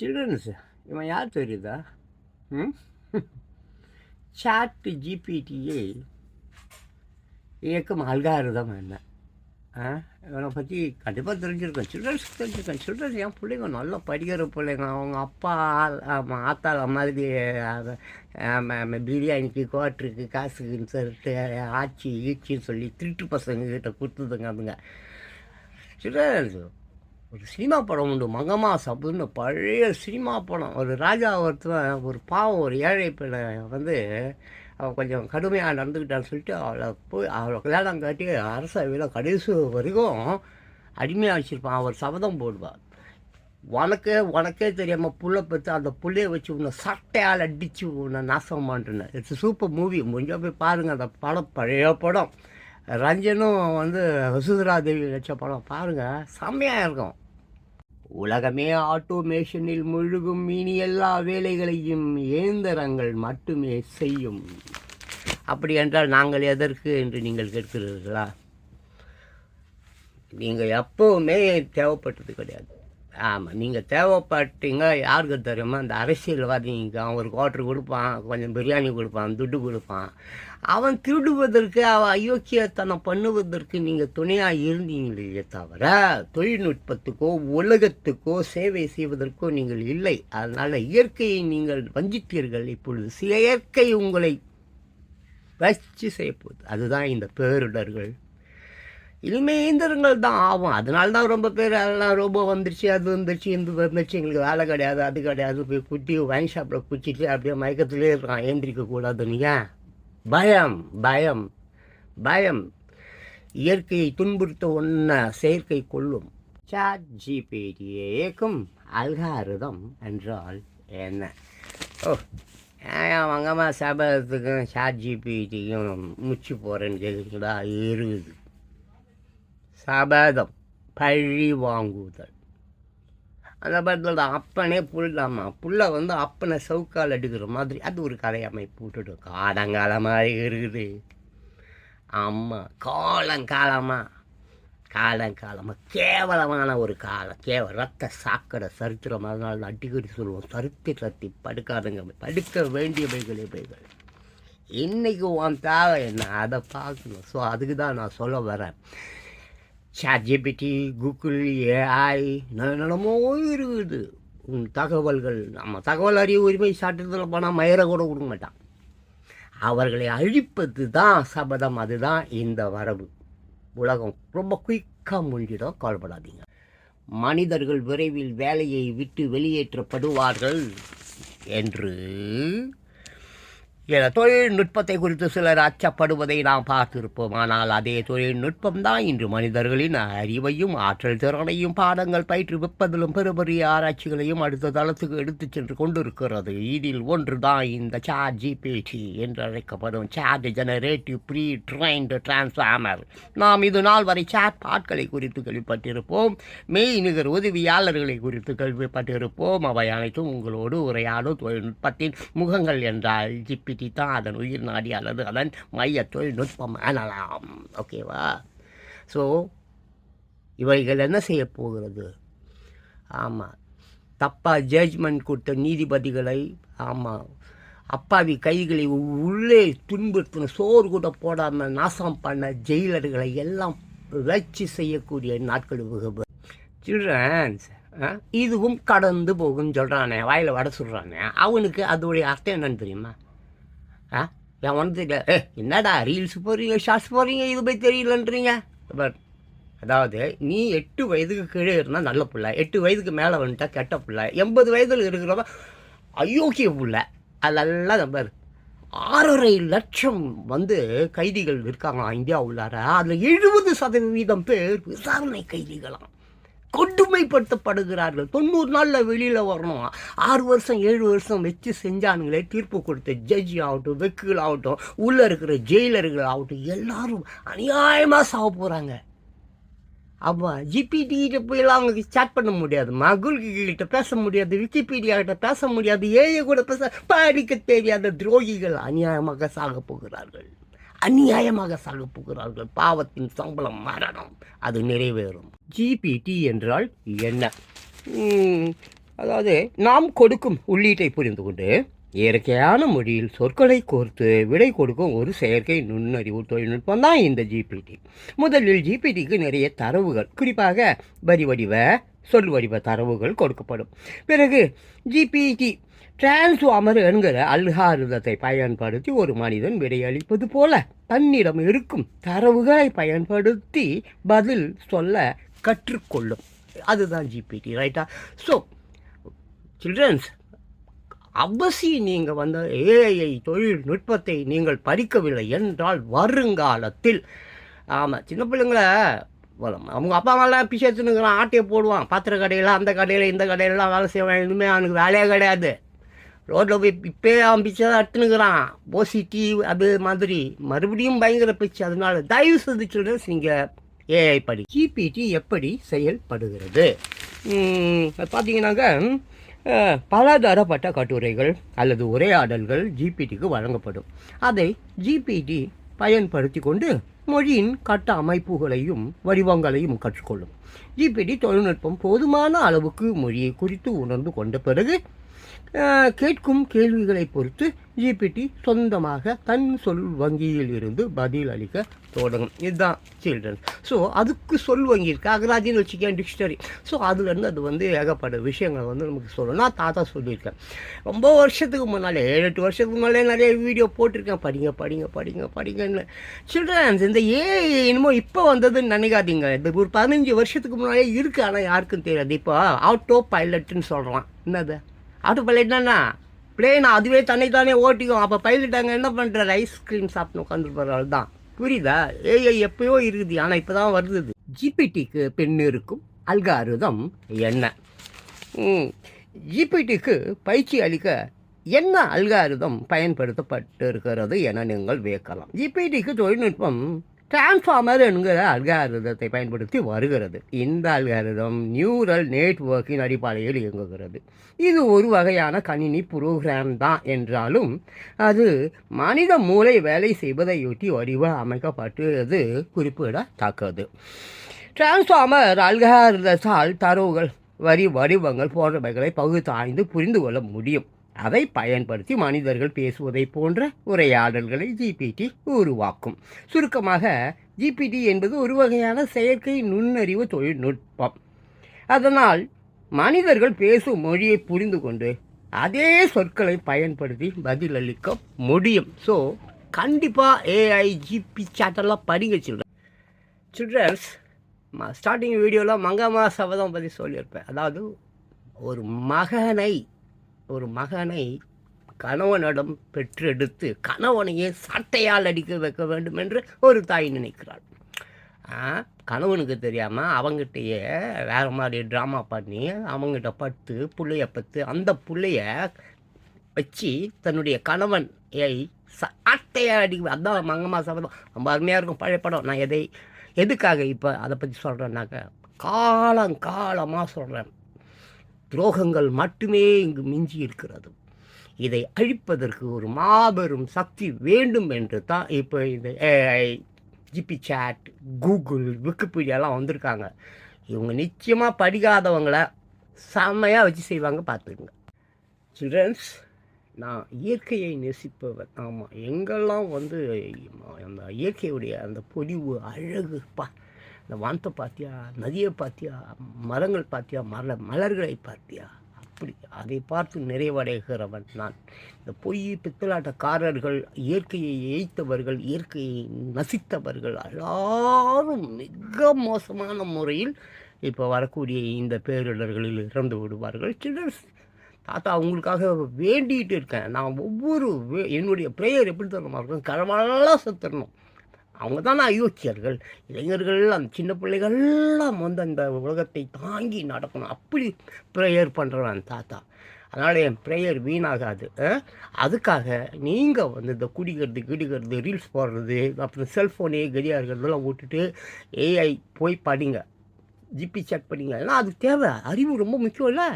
Children's இவன் யார் தெரியுதா? ம்? சாட் ஜிபிடியை இயக்கும் அல்காரிதம் என்ன? ஆ? இவனை பற்றி கண்டிப்பாக தெரிஞ்சிருக்கேன் சில்ட்ரன்ஸ் தெரிஞ்சிருக்கேன் சில்ட்ரன்ஸ் என் பிள்ளைங்க நல்லா படிக்கிற பிள்ளைங்க. அவங்க அப்பா ஆத்தாள் மாதிரி பிரியாணிக்கு குவாட்டருக்கு காசுக்குன்னு சொல்லிட்டு ஆச்சி ஈச்சின்னு சொல்லி திருட்டு பசங்க கிட்ட கொடுத்துதுங்க அதுங்க. சில்ட்ரன்ஸ் ஒரு சினிமா படம் உண்டு. மங்கம்மா சபுன்னு பழைய சினிமா படம். ஒரு ராஜா ஒருத்தன் ஒரு பாவம் ஒரு ஏழை பிள்ளை வந்து அவன் கொஞ்சம் கடுமையாக நடந்துக்கிட்டான்னு சொல்லிட்டு அவளை போய் அவளை கல்யாணம் காட்டி அரசவையில் கடைசி வரைக்கும் அடிமையாக வச்சுருப்பான். அவர் சபதம் போடுவார் உனக்கே உனக்கே தெரியாமல் புள்ள பெற்று அந்த புள்ளைய வச்சு உன்னை சட்டையால் அடித்து உன்னை நாசம் இட்ஸ் சூப்பர் மூவி முடிஞ்சால் போய் பாருங்கள் அந்த படம் பழைய படம். ரஞ்சனும் வந்து வசுதரா தேவி வச்ச படம் பாருங்கள் செம்மையாக இருக்கும். உலகமே ஆட்டோமேஷனில் முழுகும் இனி எல்லா வேலைகளையும் இயந்திரங்கள் மட்டுமே செய்யும். அப்படி என்றால் நாங்கள் எதற்கு என்று நீங்கள் கேட்கிறீர்களா? நீங்கள் எப்போவுமே தேவைப்பட்டது கிடையாது. ஆமாம் நீங்கள் தேவைப்பட்டீங்க யாருக்கு தெரியுமா? அந்த அரசியல்வாதிங்க அவன் ஒரு குவாட்ரு கொடுப்பான் கொஞ்சம் பிரியாணி கொடுப்பான் துட்டு கொடுப்பான். அவன் திருடுவதற்கு அவன் அயோக்கியத்தனம் பண்ணுவதற்கு நீங்கள் துணையாக இருந்தீங்களே தவிர தொழில்நுட்பத்துக்கோ உலகத்துக்கோ சேவை செய்வதற்கோ நீங்கள் இல்லை. அதனால் இயற்கையை நீங்கள் வஞ்சித்தீர்கள். இப்பொழுது செயற்கை உங்களை வச்சு செய்யப்போகுது அதுதான் இந்த பேரிடர்கள். இனிமே இயந்திரங்கள் தான் ஆகும். அதனால தான் ரொம்ப பேர் அதெல்லாம் ரோபோ வந்துருச்சு அது வந்துருச்சு இந்த வந்துருச்சு. எங்களுக்கு வேலை கிடையாது அது கிடையாது. போய் குட்டி வைன் ஷாப்பில் குச்சிட்டு அப்படியே மயக்கத்துலேயே இருக்கான். ஏந்திரிக்க கூடாது நீங்கள் பயம் பயம் பயம். இயற்கையை துன்புறுத்த ஒன்ன செயற்கை கொள்ளும். சாட் ஜிபிடியை இயக்கும் அல்காரிதம் என்றால் என்ன? ஓ ஏன் வங்கம்மா சபதத்துக்கும் சாட் ஜிபிடிக்கும் முச்சு போகிறேன்னு கேட்குறீங்களா இருக்குது சபதம் பழி வாங்குதல். அந்த படத்தில் அப்பனே புல்லாமா? புள்ள வந்து அப்பனை சவுக்கால் எடுக்கிற மாதிரி அது ஒரு கதை அமைப்பு விட்டுட்டு காலங்காலமாக இருக்குது. ஆமாம் காலங்காலமாக காலங்காலமாக கேவலமான ஒரு காலம். கேவல ரத்த சாக்கடை சரித்திரம் அதனால அடிக்கடி சொல்லுவோம். சரித்திரத்தை படுக்காதுங்க. படுக்க வேண்டியவைகள் பைகள் இன்னைக்கு உன் தேவை என்ன? அதை பார்க்கணும். ஸோ அதுக்கு தான் நான் சொல்ல வரேன். சாட்ஜிபிடி கூகுள் ஏஐ என்னென்னமோ இருக்குது. உன் தகவல்கள் நம்ம தகவல் அறிவு உரிமை சாட்டுறதுல போனால் மயிரை கூட கொடுக்க மாட்டான். அவர்களை அழிப்பது தான் சபதம் அதுதான் இந்த வரவு. உலகம் ரொம்ப குயிக்காக முடிஞ்சிடும் கவலைப்படாதீங்க. மனிதர்கள் விரைவில் வேலையை விட்டு வெளியேற்றப்படுவார்கள் என்று என தொழில்நுட்பத்தை குறித்து சிலர் அச்சப்படுவதை நாம் பார்த்திருப்போம். ஆனால் அதே தொழில்நுட்பம் தான் இன்று மனிதர்களின் அறிவையும் ஆற்றல் திறனையும் பாடங்கள் பயிற்றுவிப்பதிலும் பெருபெரிய ஆராய்ச்சிகளையும் அடுத்த தளத்துக்கு எடுத்துச் சென்று கொண்டிருக்கிறது. இதில் ஒன்று தான் இந்த சாட் ஜிபிடி என்று அழைக்கப்படும் chat generative pre trained transformer நாம் இது நாள் வரை சாட் பாட்களை குறித்து கேள்விப்பட்டிருப்போம். மெய்நிகர் உதவியாளர்களை குறித்து கேள்விப்பட்டிருப்போம். அவை அனைத்தும் உங்களோடு உரையாடும் தொழில்நுட்பத்தின் முகங்கள் என்றால் பயன்படுத்தி தான் அதன் உயிர் நாடி அல்லது அதன் மைய தொழில்நுட்பம் எனலாம் ஓகேவா ஸோ இவைகள் என்ன செய்ய போகிறது? ஆமாம் தப்பாக ஜட்ஜ்மெண்ட் கொடுத்த நீதிபதிகளை ஆமாம் அப்பாவி கைகளை உள்ளே துன்புறுத்தின சோறு கூட போடாமல் நாசம் பண்ண ஜெயிலர்களை எல்லாம் வச்சு செய்யக்கூடிய நாட்கள் வகுப்பு சில்ட்ரன்ஸ் இதுவும் கடந்து போகும்னு சொல்கிறானே வாயில் வட சொல்கிறானே அவனுக்கு அதோடைய அர்த்தம் என்னன்னு தெரியுமா? ஆ? என் ஒன்று தெரியல ஏ என்னடா ரீல்ஸ் போகிறீங்க ஷார்ட்ஸ் போகிறீங்க இது போய் தெரியலன்றீங்க? பட் அதாவது நீ எட்டு வயதுக்கு கீழே இருந்தால் நல்ல பிள்ளை எட்டு வயதுக்கு மேலே வந்துட்டா கெட்ட பிள்ளை எண்பது வயதில் இருக்கிறவங்க அயோக்கிய பிள்ளை. அதெல்லாம் நம்பர் ஆறரை லட்சம் வந்து கைதிகள் இருக்காங்களாம் இந்தியா உள்ளார. அதில் எழுபது சதவீதம் பேர் விசாரணை கைதிகளாம். கொடுமைப்படுத்தப்படுகிறார்கள். தொண்ணூறு நாளில் வெளியில் வரணும். ஆறு வருஷம் ஏழு வருஷம் வச்சு செஞ்சானுங்களே தீர்ப்பு கொடுத்த ஜட்ஜி ஆகட்டும் வெக்குகள் ஆகட்டும் உள்ளே இருக்கிற ஜெயிலர்கள் ஆகட்டும் எல்லாரும் அநியாயமாக சாக போகிறாங்க அப்போ ஜிபிடி கிட்ட போயெல்லாம் அவங்க சேட் பண்ண முடியாது. மகுல்கு பேச முடியாது விக்கிபீடியா கிட்ட பேச முடியாது ஏஐ கூட பேச படிக்க தெரியாத துரோகிகள் அநியாயமாக சாக போகிறார்கள். அநியாயமாக சலுப்புகிறார்கள் பாவத்தின் சம்பளம் மரணம். அது நிறைவேறும். ஜிபிடி என்றால் என்ன? அதாவது நாம் கொடுக்கும் உள்ளீட்டை புரிந்து கொண்டு இயற்கையான மொழியில் சொற்களை கோர்த்து விடை கொடுக்கும் ஒரு செயற்கை நுண்ணறிவு தொழில்நுட்பம் தான் இந்த ஜிபிடி முதலில் ஜிபிடிக்கு நிறைய தரவுகள் குறிப்பாக வரி வடிவ சொல் வடிவ தரவுகள் கொடுக்கப்படும். பிறகு ஜிபிடி டிரான்ஸ்ஃபார்மர் என்கிற அல்காரிதத்தை பயன்படுத்தி ஒரு மனிதன் விடையளிப்பது போல தன்னிடம் இருக்கும் தரவுகளை பயன்படுத்தி பதில் சொல்ல கற்றுக்கொள்ளும் அதுதான் ஜிபிடி ரைட்டா ஸோ சில்ட்ரன்ஸ் அவசியம் நீங்கள் வந்து ஏஐ தொழில்நுட்பத்தை நீங்கள் படிக்கவில்லை என்றால் வருங்காலத்தில் ஆமாம் சின்ன பிள்ளைங்களை அவங்க அப்பா அம்மாலாம் பிச்சை எடுத்துனுக்குறான் ஆட்டையை போடுவான். பாத்திர கடையில் அந்த கடையில் இந்த கடையிலலாம் வேலை செய்வான். எதுவுமே அவனுக்கு வேலையே கிடையாது. ரோட்டில் போய் இப்பே அவன் பிச்சை தான் அது மாதிரி. மறுபடியும் பயங்கர பிச்சை. அதனால தயவு செய்து சில்ட்ரன்ஸ் நீங்கள் ஏஐ படி. ஜிபிடி எப்படி செயல்படுகிறது? பார்த்தீங்கன்னாக்க பலதரப்பட்ட கட்டுரைகள் அல்லது உரையாடல்கள் ஜிபிடிக்கு வழங்கப்படும். அதை ஜிபிடி பயன்படுத்தி கொண்டு மொழியின் கட்ட அமைப்புகளையும் வடிவங்களையும் கற்றுக்கொள்ளும். ஜிபிடி தொழில்நுட்பம் போதுமான அளவுக்கு மொழியை குறித்து உணர்ந்து கொண்ட பிறகு கேட்கும் கேள்விகளை பொறுத்து ஜிபிடி சொந்தமாக தன் சொல் வங்கியில் இருந்து பதில் அளிக்க தொடங்கும். இதுதான் சில்ட்ரன் ஸோ அதுக்கு சொல் வங்கி இருக்குது அகராஜின்னு வச்சுக்கேன் டிக்ஷனரி ஸோ அதுலேருந்து அது வந்து ஏகப்பட்ட விஷயங்கள் வந்து நமக்கு சொல்லணும். நான் தாத்தா சொல்லியிருக்கேன். ரொம்ப வருஷத்துக்கு முன்னாலே ஏழு எட்டு வருஷத்துக்கு முன்னாலே நிறைய வீடியோ போட்டிருக்கேன். படிங்க படிங்க படிங்க படிங்கன்னு. சில்ட்ரன்ஸ் இந்த ஏ என்னமோ இப்போ வந்ததுன்னு நினைக்காதீங்க. இது ஒரு பதினஞ்சு வருஷத்துக்கு முன்னாலே இருக்குது ஆனால் யாருக்கும் தெரியாது. இப்போ ஆட்டோ பைலட்டுன்னு சொல்கிறான் என்னது? ஆட்டோ பைலட்னா பிளேன் அதுவே தன்னை தானே ஓட்டிக்கும். அப்போ பைலட் அங்கே என்ன பண்ணுறாரு ஐஸ்கிரீம் சாப்பிட்டு உட்காந்துருப்பாரு தான். புரியுதா? ஏஐ எப்பயோ இருக்குது. ஆனால் இப்போ தான் வருது ஜிபிடிக்கு பெண் இருக்கும். அல்காரிதம் என்ன? ஜிபிடிக்கு பயிற்சி அளிக்க என்ன அல்காரிதம் பயன்படுத்தப்பட்டு இருக்கிறது என நீங்கள் வியக்கலாம் ஜிபிடிக்கு தொழில்நுட்பம் டிரான்ஸ்ஃபார்மர் என்கிற அல்காரிதத்தை பயன்படுத்தி வருகிறது. இந்த அல்காரிதம் நியூரல் நெட்வொர்க்கின் அடிப்படையில் இயங்குகிறது. இது ஒரு வகையான கணினி புரோகிராம் தான் என்றாலும் அது மனித மூளை வேலை செய்வதையொட்டி வடிவ அமைக்கப்பட்டது குறிப்பிடத்தக்கது. டிரான்ஸ்ஃபார்மர் அல்காரிதத்தால் தரவுகள் வரி வடிவங்கள் போன்றவைகளை பகுத்தாய்ந்து புரிந்து கொள்ள முடியும். அதை பயன்படுத்தி மனிதர்கள் பேசுவதை போன்ற உரையாடல்களை ஜிபிடி உருவாக்கும். சுருக்கமாக ஜிபிடி என்பது ஒரு வகையான செயற்கை நுண்ணறிவு தொழில்நுட்பம். அதனால் மனிதர்கள் பேசும் மொழியை புரிந்து கொண்டு அதே சொற்களை பயன்படுத்தி பதிலளிக்க முடியும். ஸோ கண்டிப்பாக ஏஐ ஜிபி சாட்டெல்லாம் படிங்க சில்ட்ரன் சில்ட்ரன்ஸ் ஸ்டார்டிங் வீடியோவில் மங்கம்மா சபதம் பற்றி சொல்லியிருப்பேன். அதாவது ஒரு மகனை ஒரு மகனை கணவனிடம் பெற்றெடுத்து கணவனையே சட்டையால் அடிக்க வைக்க வேண்டும் என்று ஒரு தாய் நினைக்கிறாள். கணவனுக்கு தெரியாமல் அவங்கிட்டயே வேறு மாதிரி ட்ராமா பண்ணி அவங்ககிட்ட பட்டு பிள்ளைய பத்து அந்த புள்ளைய வச்சு தன்னுடைய கணவன் ஏய் சாட்டையை அடி அதான் மங்கம்மா சபதம். ரொம்ப அருமையாக இருக்கும் பழைய படம். நான் எதை எதுக்காக இப்போ அதை பற்றி சொல்கிறேன்னாக்க காலங்காலமாக சொல்கிறேன் துரோகங்கள் மட்டுமே இங்கு மிஞ்சி இருக்கிறது. இதை அழிப்பதற்கு ஒரு மாபெரும் சக்தி வேண்டும் என்று தான் இப்போ இந்த ஏஐ ஜிபி சேட் கூகுள் விக்கிபீடியாலாம் வந்திருக்காங்க. இவங்க நிச்சயமாக படிக்காதவங்களை செம்மையாக வச்சு செய்வாங்க பார்த்துக்குங்க. சில்ட்ரன்ஸ் நான் இயற்கையை நேசிப்பவன் ஆமாம் எங்கெல்லாம் வந்து அந்த இயற்கையுடைய அந்த பொலிவு அழகு பா இந்த வானத்தை பார்த்தியா நதியை பார்த்தியா மரங்கள் பார்த்தியா மல மலர்களை பார்த்தியா அப்படி அதை பார்த்து நிறைவடைகிறவன் நான். இந்த பொய் பித்தலாட்டக்காரர்கள் இயற்கையை ஏய்த்தவர்கள் இயற்கையை நசித்தவர்கள் எல்லாரும் மிக மோசமான முறையில் இப்போ வரக்கூடிய இந்த பேரிடர்களில் இறந்து விடுவார்கள். சில்ட்ரன்ஸ் தாத்தா உங்களுக்காக வேண்டிகிட்டு இருக்கேன். நான் ஒவ்வொரு வே- என்னுடைய ப்ரேயர் எப்படி தரமா இருக்கும் கடவுளாக செத்துடணும் அவங்க தான் அயோக்கியர்கள் இளைஞர்கள் அந்த சின்ன பிள்ளைகள்லாம் வந்து அந்த உலகத்தை தாங்கி நடக்கணும். அப்படி ப்ரேயர் பண்ணுறவன் தாத்தா. அதனால் என் ப்ரேயர் வீணாகாது அதுக்காக நீங்கள் வந்து இந்த குடிக்கிறது கிடிக்கிறது ரீல்ஸ் போடுறது அப்புறம் செல்ஃபோனே கடியார்கள்லாம் விட்டுட்டு ஏஐ போய் படிங்க. ஜிபி செக் பண்ணிங்க. ஏன்னா அது தேவை. அறிவு ரொம்ப முக்கியம் இல்லை